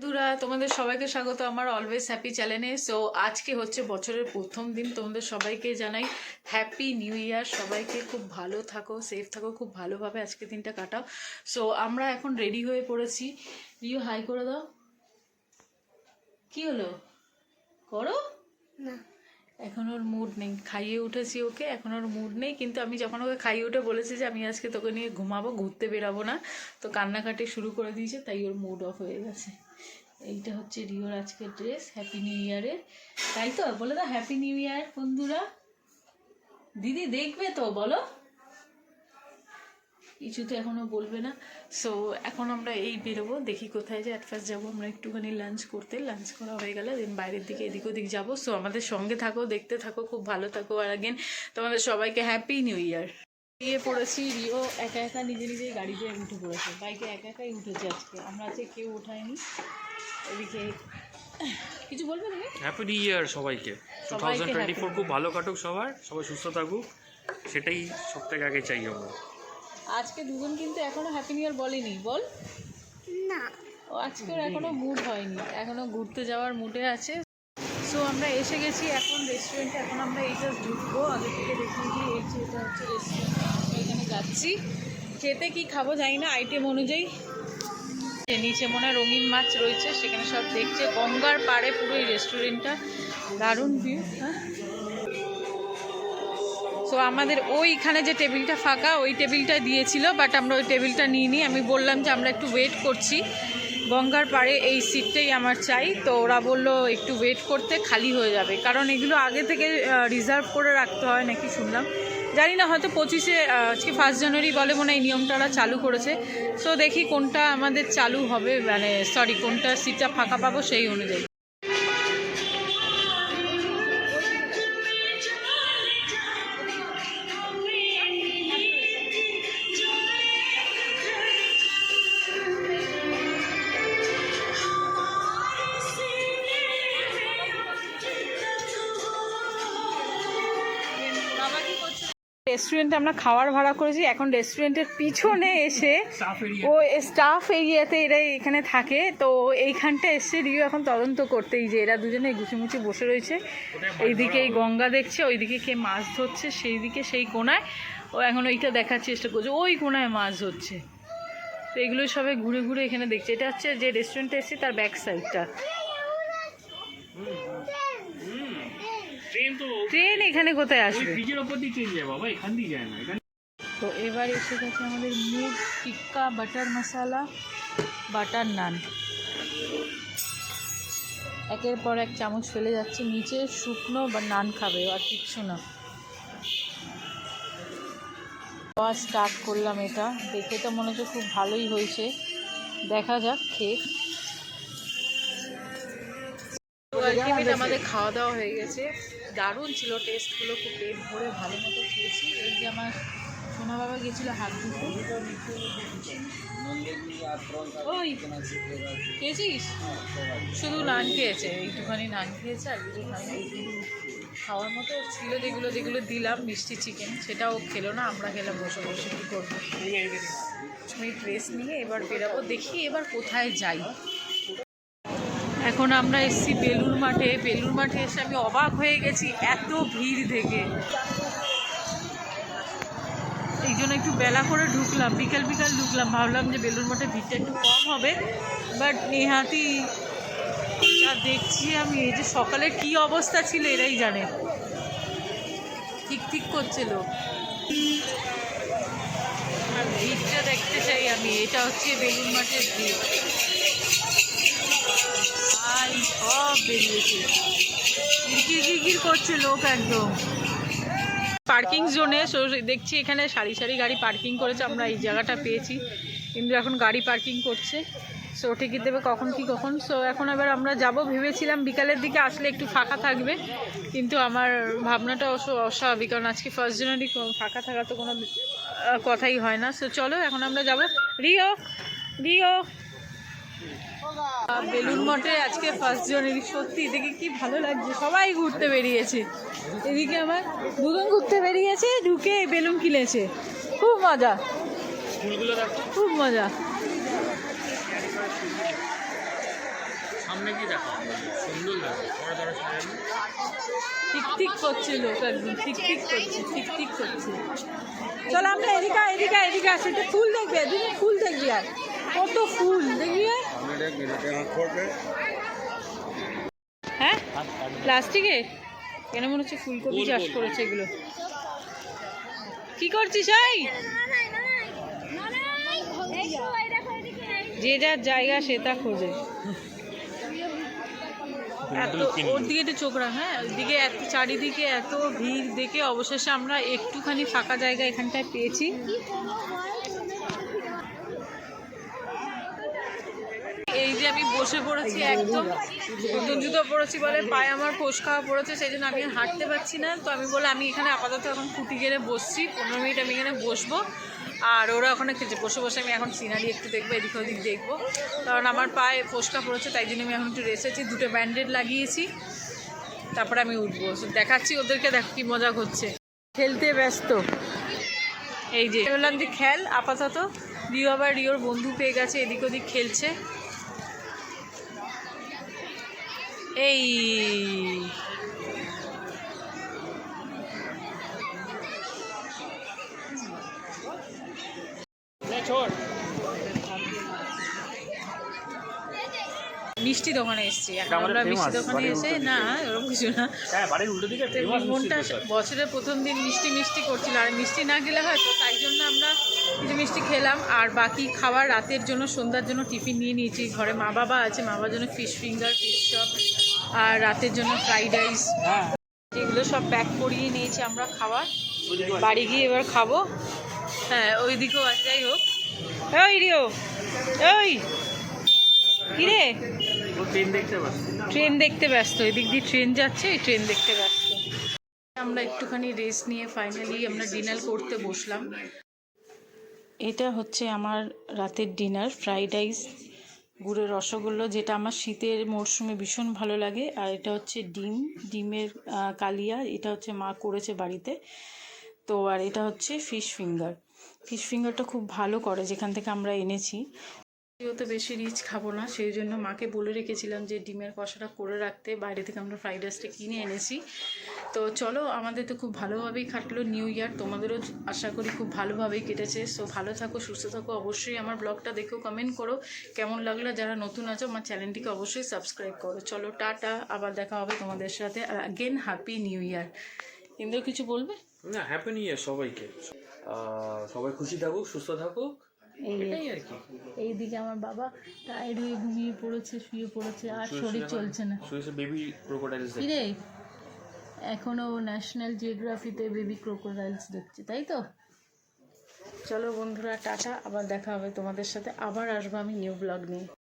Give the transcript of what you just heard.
বন্ধুরা তোমাদের সবাইকে স্বাগত আমার অলওয়েজ হ্যাপি চ্যানেলে সো আজকে হচ্ছে বছরের প্রথম দিন তোমাদের সবাইকে জানাই হ্যাপি নিউ ইয়ার সবাইকে খুব ভালো থাকো সেফ থাকো খুব ভালোভাবে আজকে দিনটা কাটাও। সো আমরা এখন রেডি হয়ে পড়েছি। রিও হাই করে দাও। কি হলো? করো? না। এখন ওর মুড নেই। খাইয়ে উঠেছি ওকে এখন ওর মুড নেই। কিন্তু আমি যখন ওকে খাইয়ে উঠে বলেছি যে আমি আজকে তোকে নিয়ে ঘুমাবো ঘুরতে বেরাবো না তো কান্নাকাটি শুরু করে দিয়েছে তাই ওর মুড অফ হয়ে গেছে। এইটা হচ্ছে রিওর আজকের ড্রেস হ্যাপি নিউ ইয়ারের তাই তো? বলে দাও হ্যাপি নিউ ইয়ার বন্ধুরা। দিদি দেখবে তো, বলো। কিছু তো এখনও বলবে না। সো এখন আমরা এই বেরোবো, দেখি কোথায় যে অ্যাট ফার্স্ট যাব। আমরা একটুখানি লাঞ্চ করতে লাঞ্চ করা হয়ে গেলে দেন বাইরের দিকে এদিক ওদিক যাব। সো আমাদের সঙ্গে থাকো, দেখতে থাকো, খুব ভালো থাকো। আর আগেন তোমাদের সবাইকে হ্যাপি নিউ ইয়ার গিয়ে পড়েছি, রিও একা একা নিজে নিজেই গাড়িতে উঠে পড়েছে। বাইকে একা একাই উঠেছে আজকে। আমরা আজকে কেউ ওঠায়নি। এদিকে কিছু বলবে তুমি? হ্যাপি নিউ ইয়ার সবাইকে। টু থাউজেন্ড টোয়েন্টি ফোর খুব ভালো কাটুক সবার সবাই সুস্থ থাকুক সেটাই সব থেকে আগে চাই আমরা। আজকে দুজন কিন্তু এখনও হ্যাপি নিউ ইয়ার বলেনি বল। না। ও আজকের এখনও মুড হয়নি এখনও ঘুরতে যাওয়ার মুডে আছে। সো আমরা এসে গেছি এখন রেস্টুরেন্টে এখন আমরা এই জাস্ট ঢুকবো আগে থেকে দেখিয়ে দিয়ে এই যে এটা হচ্ছে রেস্টুরেন্ট এখানে যাচ্ছি। খেতে কি খাব জানি না আইটেম অনুযায়ী। নিচে মনে হয় রঙিন মাছ রয়েছে, সেখানে সব দেখছে। গঙ্গার পাড়ে পুরো এই রেস্টুরেন্টটা দারুণ ভিউ হ্যাঁ? সো আমাদের ওইখানে যে টেবিলটা ফাঁকা, ওই টেবিলটা দিয়েছিল বাট আমরা ওই টেবিলটা নিয়ে নিই আমি বললাম যে আমরা একটু ওয়েট করছি। গঙ্গার পাড়ে এই সিটটাই আমার চাই। তো ওরা বলল, একটু ওয়েট করতে খালি হয়ে যাবে। কারণ এগুলো আগে থেকে রিজার্ভ করে রাখতে হয় নাকি শুনলাম। জানি না, হয়তো পঁচিশে আজকে ফার্স্ট জানুয়ারি বলে মনে এই নিয়মটা ওরা চালু করেছে। সো দেখি কোনটা আমাদের চালু হবে মানে সরি কোনটা সিটটা ফাঁকা পাবো সেই অনুযায়ী। রেস্টুরেন্টে আমরা খাওয়ার ভাড়া করেছি। এখন রেস্টুরেন্টের পিছনে এসে ও স্টাফ এরিয়াতে এরা এখানে থাকে। তো এইখানটা এসছে রিও এখন তদন্ত করতেই যে এরা দুজনে গুছিমুছি বসে রয়েছে। এইদিকে এই গঙ্গা দেখছে ওইদিকে কে মাছ ধরছে সেই দিকে সেই কোনায়। ও এখন ওইটা দেখার চেষ্টা করছে ওই কোনায় মাছ ধরছে। তো এগুলো সবাই ঘুরে ঘুরে এখানে দেখছে। এটা হচ্ছে যে রেস্টুরেন্টে এসছে তার ব্যাক সাইডটা ট্রেন এখানে কোথায় আসবে? ব্রিজের ওপর দিয়ে ট্রেন যায় বাবা এখান দিয়ে যায় না এখান তো এবার এসে গেছে আমাদের মুগ টিক্কা বাটার মশালা বাটার নান। একের পর এক চামচ ফেলে যাচ্ছে নিচে শুকনো বা নান খাবে আর কিচ্ছু না। খাওয়া স্টার্ট করলাম এটা। দেখে তো মনে হচ্ছে খুব ভালোই হয়েছে। দেখা যাক খেয়ে। আমাদের খাওয়া দাওয়া হয়ে গেছে। দারুণ ছিল টেস্টগুলো খুব পেট ভরে ভালো মতো খেয়েছি। এই যে আমার সোনা বাবা গেছিল হাত ধুতে। ওই খেয়েছিস? শুধু নান খেয়েছে একটুখানি নান খেয়েছে আর কিছু খাওয়ার মতো ছিল যেগুলো যেগুলো দিলাম মিষ্টি চিকেন সেটাও খেলো না আমরা খেলাম বসে বসে কী করব? আমি ড্রেস নিয়ে এবার বেরাবো দেখি এবার কোথায় যাই। এখন আমরা এসেছি বেলুর মাঠে। বেলুর মাঠে এসে আমি অবাক হয়ে গেছি এত ভিড় দেখে। এই জন্য একটু বেলা করে ঢুকলাম, বিকাল বিকাল ঢুকলাম। ভাবলাম যে বেলুর মাঠে ভিড়টা একটু কম হবে বাট নেহাতি যা দেখছি আমি, এই যে সকালে কি অবস্থা ছিল এরাই জানে। ঠিক ঠিক করছিল আর ভিড়টা দেখতে চাই আমি, এটা হচ্ছে বেলুর মাঠের ভিড়। করছে লোক একদম। পার্কিং জোনে দেখছি এখানে সারি সারি গাড়ি পার্কিং করেছে, আমরা এই জায়গাটা পেয়েছি। কিন্তু এখন গাড়ি পার্কিং করছে। সো টিকিট দেবে কখন কি কখন। সো এখন এবার আমরা যাব, ভেবেছিলাম বিকালের দিকে আসলে একটু ফাঁকা থাকবে। কিন্তু আমার ভাবনাটা অস্বাভাবিক, কারণ আজকে ফার্স্ট জানুয়ারি ফাঁকা থাকা তো কোনো কথাই হয় না। সো চলো, এখন আমরা যাব। Rio Rio. বেলুন মঠে আজকে ফার্স্ট জানুয়ারি সত্যি দেখে কি ভালো লাগছে। সবাই ঘুরতে বেরিয়েছে। এদিকে আমার দুজন ঘুরতে বেরিয়েছে ঢুকে বেলুন কিনেছে। খুব মজা। খুব মজা। সামনে গিয়ে দেখো? সুন্দর লাগে বড় বড় সাজানো টিক টিক করছে লোক একদম টিক টিক করছে টিক টিক করছে। চলো আমরা এদিকে এদিকে এদিকে আসে ফুল দেখবে তুমি ফুল দেখবি আর। কত ফুল দেখবি আর? হ্যাঁ? প্লাস্টিকে? কেন মনে হচ্ছে ফুলকপি চাষ করেছে এগুলো? কি করছিস এই? যে যার জায়গা সে তা খোঁজে। এত ওর দিকে একটু চোখ রাখ হ্যাঁ? ওইদিকে এত চারিদিকে এত ভিড় দেখে অবশেষে আমরা একটুখানি ফাঁকা জায়গা এখানটায় পেয়েছি এই যে আমি বসে পড়েছি একদম। নতুন জুতো পড়েছি বলে পায়ে আমার ফোস খাওয়া পড়েছে, সেই জন্য আমি হাঁটতে পারছি না। তো আমি বলে আমি এখানে আপাতত এখন খুঁটি গেড়ে বসছি, পনেরো মিনিট আমি এখানে বসবো। আর ওরা ওখানে খেলছে, বসে বসে আমি এখন সিনারি একটু দেখব, এদিক ওদিক দেখব। কারণ আমার পায়ে ফোসকা পড়েছে, তাই জন্য আমি এখন একটু রেসেছি দুটো ব্যান্ডেড লাগিয়েছি। তারপরে আমি উঠবো। দেখাচ্ছি ওদেরকে, দেখ কি মজা করছে খেলতে ব্যস্ত। এই যে বললাম যে খেল, আপাতত। রিও আবার রিওর বন্ধু পেয়ে গেছে, এদিক ওদিক খেলছে। এই। মিষ্টি দোকানে এসেছি। এখন আমরা মিষ্টি দোকানে এসে না ওরকম কিছু না। হ্যাঁ মনটা বছরের প্রথম দিন মিষ্টি মিষ্টি করছিল। আর মিষ্টি না খেলে হয় তো তাই জন্য আমরা কিছু মিষ্টি খেলাম। আর বাকি খাবার রাতের জন্য সন্ধ্যার জন্য টিফিন নিয়ে নিয়েছি। ঘরে মা বাবা আছে মা বাবার জন্য ফিশ ফিঙ্গার ফিশ চপ আর রাতের জন্য ফ্রাইড রাইস হ্যাঁ। এগুলো সব প্যাক করিয়ে নিয়েছি আমরা খাবার বাড়ি গিয়ে এবার খাব। হ্যাঁ ওই দিকেও আছে যাই হোক। ওই রিও ওই কিরে? ট্রেন দেখতে ব্যস্ত। এদিক দিয়ে ট্রেন যাচ্ছে এই ট্রেন দেখতে ব্যস্ত। আমরা একটুখানি রেস্ট নিয়ে ফাইনালি আমরা ডিনার করতে বসলাম। এটা হচ্ছে আমার রাতের ডিনার ফ্রাইড রাইস গুড়ের রসগোল্লা, যেটা আমার শীতের মরশুমে ভীষণ ভালো লাগে। আর এটা হচ্ছে ডিম, ডিমের কালিয়া, এটা হচ্ছে মা করেছে বাড়িতে। তো, আর এটা হচ্ছে ফিশ ফিঙ্গার। ফিশ ফিঙ্গারটা খুব ভালো করে, যেখান থেকে আমরা এনেছি। তো বেশি রিচ খাব না, সেই জন্য মাকে বলে রেখেছিলাম যে ডিমের কষাটা করে রাখতে, বাইরে থেকে আমরা ফ্রাইড রাইসটা কিনে এনেছি। তো চলো, আমাদের তো খুব ভালোভাবেই কাটলো নিউ ইয়ার, তোমাদেরও আশা করি খুব ভালোভাবেই কেটেছে। সো ভালো থাকো, সুস্থ থাকো, অবশ্যই আমার ব্লগটা দেখেও কমেন্ট করো। কেমন লাগল, যারা নতুন আছো, আমার চ্যানেলটিকে অবশ্যই সাবস্ক্রাইব করো। চলো, টাটা, আবার দেখা হবে তোমাদের সাথে। আর again happy new year Indra, কিছু বলবে? না হ্যাপি নিউ ইয়ার সবাইকে। সবাই খুশি থাকুক, সুস্থ থাকুক। এই এই দিকে এইদিকে আমার বাবা টায়ার্ড হয়ে ঘুমিয়ে পড়েছে শুয়ে পড়েছে আর শরীর চলছে না। বেবি ক্রোকোডাইলস রে এখনও ন্যাশনাল জিওগ্রাফিতে বেবি ক্রোকোডাইলস দেখছে তাই তো? চলো বন্ধুরা টাটা আবার দেখা হবে তোমাদের সাথে। আবার আসব আমি নিউ ব্লগ নিয়ে।